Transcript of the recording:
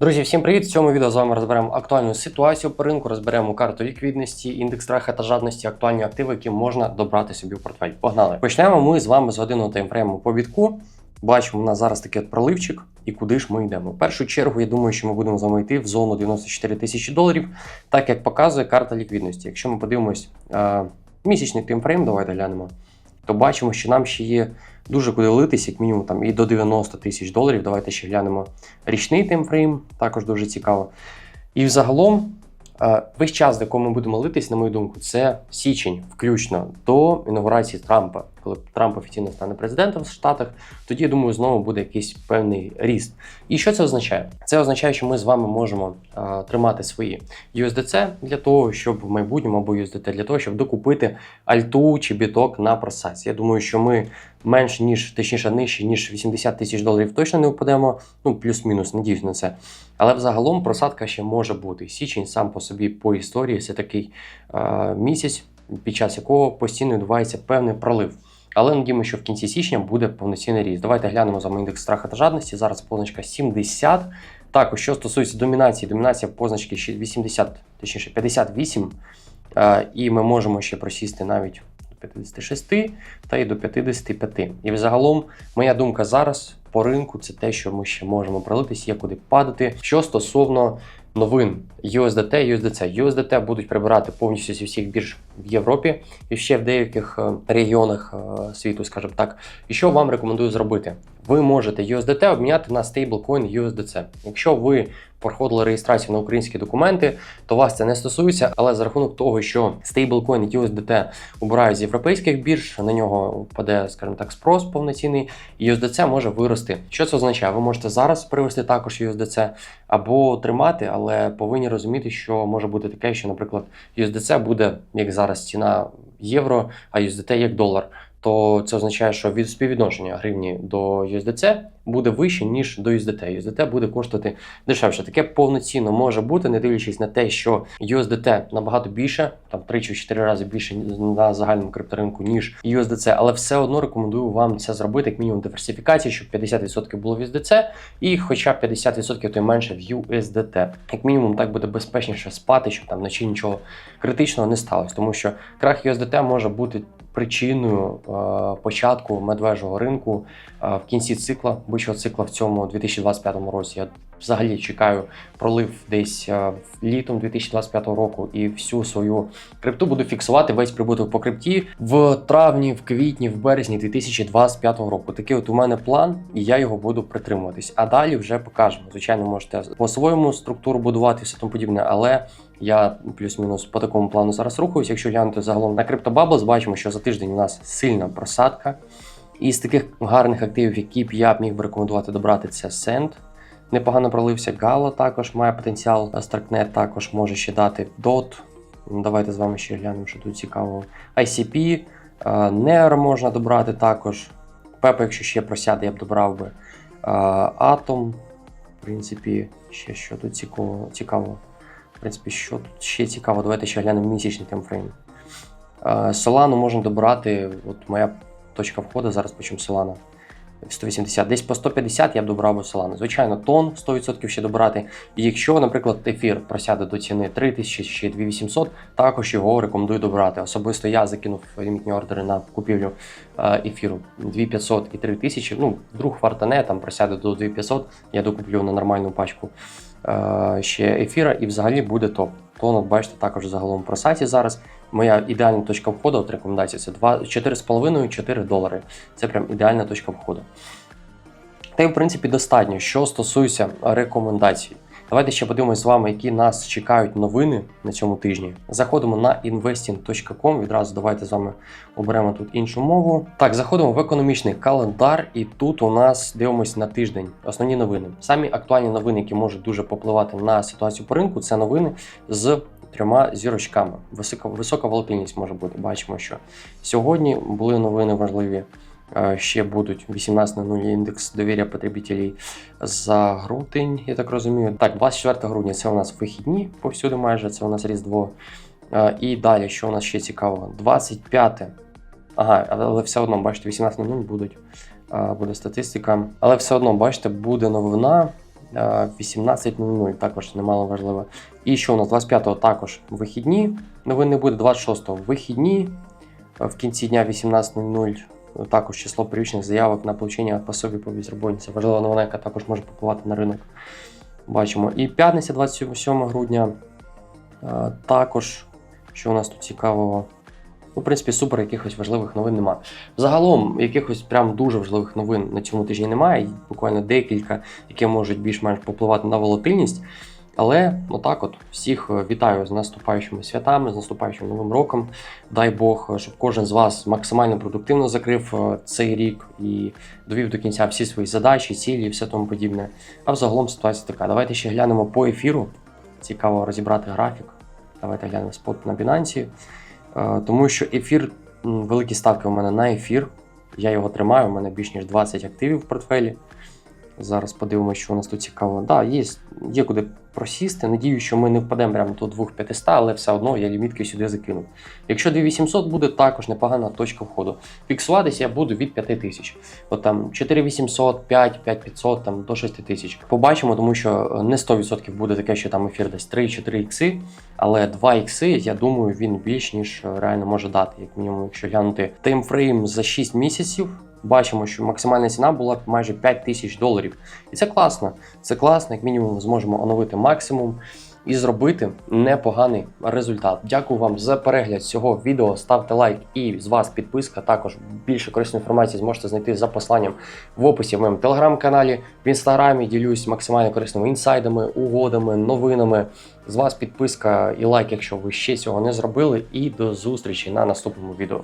Друзі, всім привіт! В цьому відео з вами розберемо актуальну ситуацію по ринку, розберемо карту ліквідності, індекс страха та жадності, актуальні активи, які можна добрати собі в портфель. Погнали! Почнемо ми з вами з годинного таймфрейму по бітку. Бачимо, у нас зараз такий от проливчик, і куди ж ми йдемо. В першу чергу, я думаю, що ми будемо з вами йти в зону 94 тисячі доларів, так як показує карта ліквідності. Якщо ми подивимось е, місячний таймфрейм, давайте глянемо, то бачимо, що нам ще є дуже куди литись, як мінімум там і до 90 тисяч доларів. Давайте ще глянемо річний таймфрейм, також дуже цікаво. І взагалом, е, весь час, до якого ми будемо литись, на мою думку, це січень, включно до інаугурації Трампа. Коли Трамп офіційно стане президентом в Штатах, тоді я думаю, знову буде якийсь певний ріст. І що це означає? Це означає, що ми з вами можемо е, тримати свої USDC для того, щоб в майбутньому або USDT для того, щоб докупити альту чи біток на просадці. Я думаю, що ми менш ніж точніше нижче ніж 80 тисяч доларів точно не впадемо. Ну плюс-мінус, надіюсь на це. Але взагалом просадка ще може бути. Січень сам по собі по історії це такий е, місяць, під час якого постійно відбувається певний пролив. Але надіємо, що в кінці січня буде повноцінний ріст. Давайте глянемо за індекс страха та жадності. Зараз позначка 70. Також, що стосується домінації, домінація позначки 80, точніше 58. Е, і ми можемо ще просісти навіть до 56 та й до 55. І взагалом, моя думка зараз по ринку це те, що ми ще можемо пролитись, є куди падати. Що стосовно новин USDT, USDC. USDT будуть прибирати повністю зі всіх бірж в Європі і ще в деяких е, регіонах е, світу, скажімо так. І що вам рекомендую зробити? Ви можете USDT обміняти на стейблкоін USDC. Якщо ви проходили реєстрацію на українські документи, то вас це не стосується, але за рахунок того, що стейблкоін USDT обирають з європейських бірж, на нього впаде, скажімо так, спрос повноцінний, і USDC може вирости. Що це означає? Ви можете зараз привести також USDC або тримати, але повинні розуміти, що може бути таке, що, наприклад, USDC буде як зараз ціна євро, а USDT як долар. То це означає, що від співвідношення гривні до USDC буде вище, ніж до USDT. USDT буде коштувати дешевше. Таке повноцінно може бути, не дивлячись на те, що USDT набагато більше, там 3 чи 4 рази більше на загальному крипторинку, ніж USDC, але все одно рекомендую вам це зробити, як мінімум диверсифікації, щоб 50% було в USDC, і хоча б 50% то й менше в USDT. Як мінімум, так буде безпечніше спати, щоб там вночі нічого критичного не сталося, тому що крах USDT може бути причиною е, початку медвежого ринку е, в кінці цикла, вищого цикла в цьому 2025 році. Взагалі чекаю пролив десь е, літом 2025 року і всю свою крипту буду фіксувати весь прибуток по крипті в травні, в квітні, в березні 2025 року. Такий от у мене план, і я його буду притримуватись. А далі вже покажемо. Звичайно, можете по-своєму структуру будувати і все тому подібне, але. Я плюс-мінус по такому плану зараз рухаюсь. Якщо глянути загалом на CryptoBubbles, бачимо, що за тиждень у нас сильна просадка. І з таких гарних активів, які б я б міг би рекомендувати добрати, це Send. Непогано пролився. Gala також має потенціал. Starknet також може ще дати DOT. Давайте з вами ще глянемо, що тут цікаво. ICP, NER можна добрати також. Пепа, якщо ще просяде, я б добрав би. Atom. В принципі, ще що тут цікаво. В принципі, що тут ще цікаво, давайте ще глянемо місячний таймфрейм. Solana можна добрати. От моя точка входу, зараз почнемо Solana. 180, десь по 150 я б добрав би Solana. Звичайно, тон 100% ще добрати. І якщо, наприклад, ефір просяде до ціни 3000 чи 2800, також його рекомендую добрати. Особисто я закинув лімітні ордери на купівлю ефіру 2500 і 3000. Ну, вдруг вартане там просяде до 2500, я докуплю на нормальну пачку ще ефіра, і взагалі буде топ. Тон, бачите, також загалом про сайті зараз. Моя ідеальна точка входу от рекомендація це 4,5-4 долари. Це прям ідеальна точка входу. Та й в принципі достатньо, що стосується рекомендацій. Давайте ще подивимось з вами, які нас чекають новини на цьому тижні. Заходимо на investing.com. Відразу давайте з вами оберемо тут іншу мову. Так, заходимо в економічний календар, і тут у нас дивимось на тиждень. Основні новини. Самі актуальні новини, які можуть дуже попливати на ситуацію по ринку, це новини з. Трьома зірочками. Висока висока волатильність може бути. Бачимо, що сьогодні були новини важливі ще будуть 18.00 індекс довір'я потребителей за грудень, я так розумію. Так, 24 грудня це у нас вихідні повсюди майже, це у нас Різдво. І далі, що у нас ще цікаво? 25. Ага, але все одно, бачите, 18.00 будуть, буде статистика. Але все одно, бачите, буде новина. е, 18.00, також немало важливо. І що у нас 25-го також вихідні. Новин не буде 26-го вихідні. Е, В кінці дня 18.00 також число первічних заявок на получення пособі по безроботні. Це важлива новина, яка також може попливати на ринок. Бачимо. І п'ятниця, 27 грудня. е, Також, що у нас тут цікавого. Ну, в принципі, супер якихось важливих новин немає. Загалом, якихось прям дуже важливих новин на цьому тижні немає. Буквально декілька, які можуть більш-менш попливати на волатильність. Але отак от всіх е, вітаю з наступаючими святами, з наступаючим новим роком. Дай Бог, е, щоб кожен з вас максимально продуктивно закрив е, цей рік і довів до кінця всі свої задачі, цілі і все тому подібне. А взагалом ситуація така. Давайте ще глянемо по ефіру. Цікаво розібрати графік. Давайте глянемо спот на. Е, Тому що ефір, великі ставки у мене на ефір. Я його тримаю, у мене більш ніж 20 активів в портфелі. Зараз подивимося, що у нас тут цікаво. Да, є, є куди просісти. Надію, що ми не впадемо прямо до 2500, але все одно я лімітки сюди закинув. Якщо 2800 буде, також непогана точка входу. Фіксуватися я буду від 5000. От там 4800, 5, 5500, там до 6000. Побачимо, тому що е, не 100% буде таке, що там ефір десь 3-4 ікси, але 2 ікси, я думаю, він більш ніж е, реально може дати. Як мінімум, якщо глянути таймфрейм за 6 місяців. Бачимо, що максимальна ціна була майже 5 тисяч доларів. І це класно. Це класно, як мінімум, ми зможемо оновити максимум і зробити непоганий результат. Дякую вам за перегляд цього відео. Ставте лайк і з вас підписка. Також більше корисної інформації зможете знайти за посиланням в описі в моєму телеграм-каналі. В інстаграмі ділюсь максимально корисними інсайдами, угодами, новинами. З вас підписка і лайк, якщо ви ще цього не зробили. І до зустрічі на наступному відео.